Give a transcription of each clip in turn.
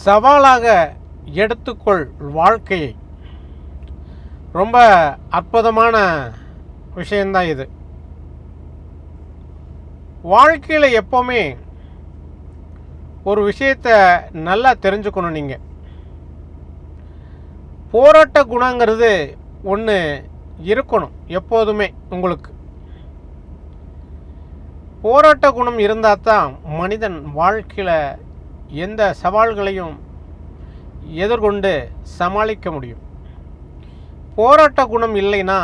சவாலாக எடுத்துக்கொள் வாழ்க்கையை. ரொம்ப அற்புதமான விஷயந்தான் இது. வாழ்க்கையில் எப்போவுமே ஒரு விஷயத்தை நல்லா தெரிஞ்சுக்கணும் நீங்கள் போராட்ட குணங்கிறது ஒன்று இருக்கணும் எப்போதுமே உங்களுக்கு. போராட்ட குணம் இருந்தால் தான் மனிதன் வாழ்க்கையில் எந்த சவால்களையும் எதிர்கொண்டு சமாளிக்க முடியும். போராட்ட குணம் இல்லைன்னா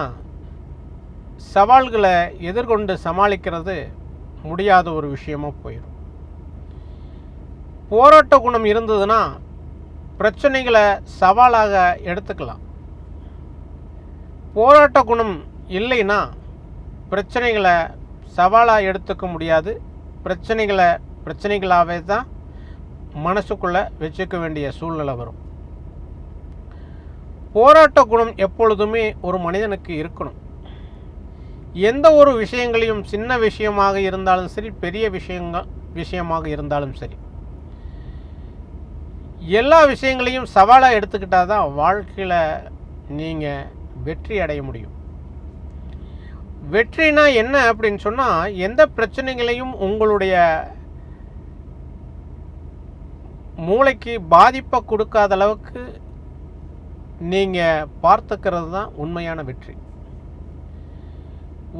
சவால்களை எதிர்கொண்டு சமாளிக்கிறது முடியாத ஒரு விஷயமாக போயிடும். போராட்ட குணம் இருந்ததுன்னா பிரச்சனைகளை சவாலாக எடுத்துக்கலாம். போராட்ட குணம் இல்லைன்னா பிரச்சனைகளை சவாலாக எடுத்துக்க முடியாது. பிரச்சனைகளை பிரச்சனைகளாகவே தான் மனசுக்குள்ளே வச்சுக்க வேண்டிய சூழ்நிலை வரும். போராட்ட குணம் எப்பொழுதுமே ஒரு மனிதனுக்கு இருக்கணும். எந்த ஒரு விஷயங்களையும் சின்ன விஷயமாக இருந்தாலும் சரி பெரிய விஷயங்கள் விஷயமாக இருந்தாலும் சரி எல்லா விஷயங்களையும் சவாலாக எடுத்துக்கிட்டால் தான் வாழ்க்கையில் நீங்கள் வெற்றி அடைய முடியும். வெற்றினா என்ன அப்படின்னு சொன்னால் எந்த பிரச்சனைகளையும் உங்களுடைய மூளைக்கு பாதிப்பை கொடுக்காத அளவுக்கு நீங்கள் பார்த்துக்கிறது தான் உண்மையான வெற்றி.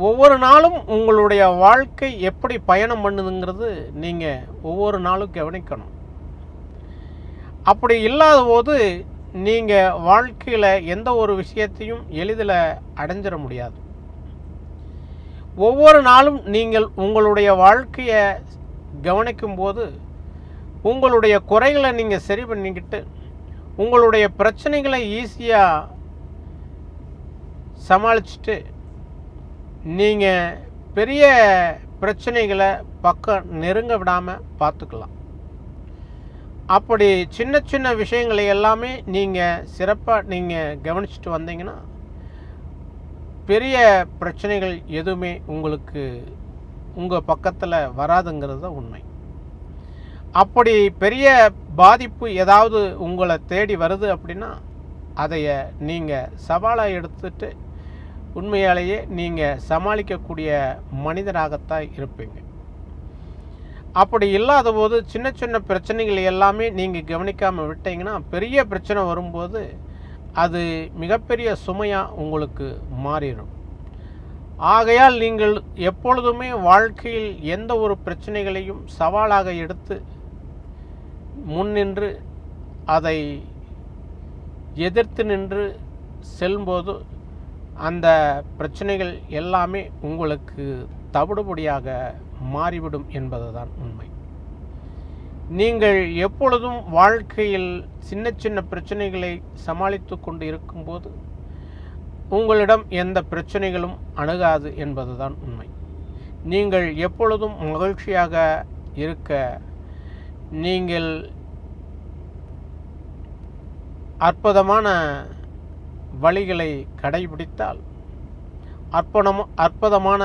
ஒவ்வொரு நாளும் உங்களுடைய வாழ்க்கை எப்படி பயணம் பண்ணுதுங்கிறது நீங்கள் ஒவ்வொரு நாளும் கவனிக்கணும். அப்படி இல்லாத போது நீங்கள் வாழ்க்கையில் எந்த ஒரு விஷயத்தையும் எளிதில் அடைஞ்சிட முடியாது. ஒவ்வொரு நாளும் நீங்கள் உங்களுடைய வாழ்க்கையை கவனிக்கும்போது உங்களுடைய குறைகளை நீங்கள் சரி பண்ணிக்கிட்டு உங்களுடைய பிரச்சனைகளை ஈஸியாக சமாளிச்சுட்டு நீங்கள் பெரிய பிரச்சனைகளை பக்கம் நெருங்க விடாமல் பார்த்துக்கலாம். அப்படி சின்ன சின்ன விஷயங்களை எல்லாமே நீங்கள் சிறப்பாக நீங்கள் கவனிச்சுட்டு வந்தீங்கன்னா பெரிய பிரச்சனைகள் எதுவுமே உங்களுக்கு உங்கள் பக்கத்தில் வராதுங்கிறது தான் உண்மை. அப்படி பெரிய பாதிப்பு ஏதாவது உங்களை தேடி வருது அப்படின்னா அதைய நீங்கள் சவாலாக எடுத்துட்டு உண்மையாலேயே நீங்கள் சமாளிக்கக்கூடிய மனிதராகத்தான் இருப்பீங்க. அப்படி இல்லாத போது சின்ன சின்ன பிரச்சனைகள் எல்லாமே நீங்கள் கவனிக்காமல் விட்டீங்கன்னா பெரிய பிரச்சனை வரும்போது அது மிகப்பெரிய சுமையாக உங்களுக்கு மாறிடும். ஆகையால் நீங்கள் எப்பொழுதுமே வாழ்க்கையில் எந்த ஒரு பிரச்சனைகளையும் சவாலாக எடுத்து முன்னின்று அதை எதிர்த்து நின்று செல்லும்போது அந்த பிரச்சனைகள் எல்லாமே உங்களுக்கு தவிடுபடியாக மாறிவிடும் என்பதுதான் உண்மை. நீங்கள் எப்பொழுதும் வாழ்க்கையில் சின்ன சின்ன பிரச்சனைகளை சமாளித்து கொண்டு இருக்கும்போது உங்களிடம் எந்த பிரச்சனைகளும் அணுகாது என்பதுதான் உண்மை. நீங்கள் எப்பொழுதும் மகிழ்ச்சியாக இருக்க நீங்கள் அற்புதமான வழிகளை கடைபிடித்தால் அற்புதம் அற்புதமான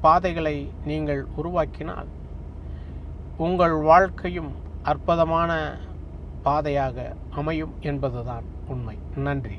பாதைகளை நீங்கள் உருவாக்கினால் உங்கள் வாழ்க்கையும் அற்புதமான பாதையாக அமையும் என்பதுதான் உண்மை. நன்றி.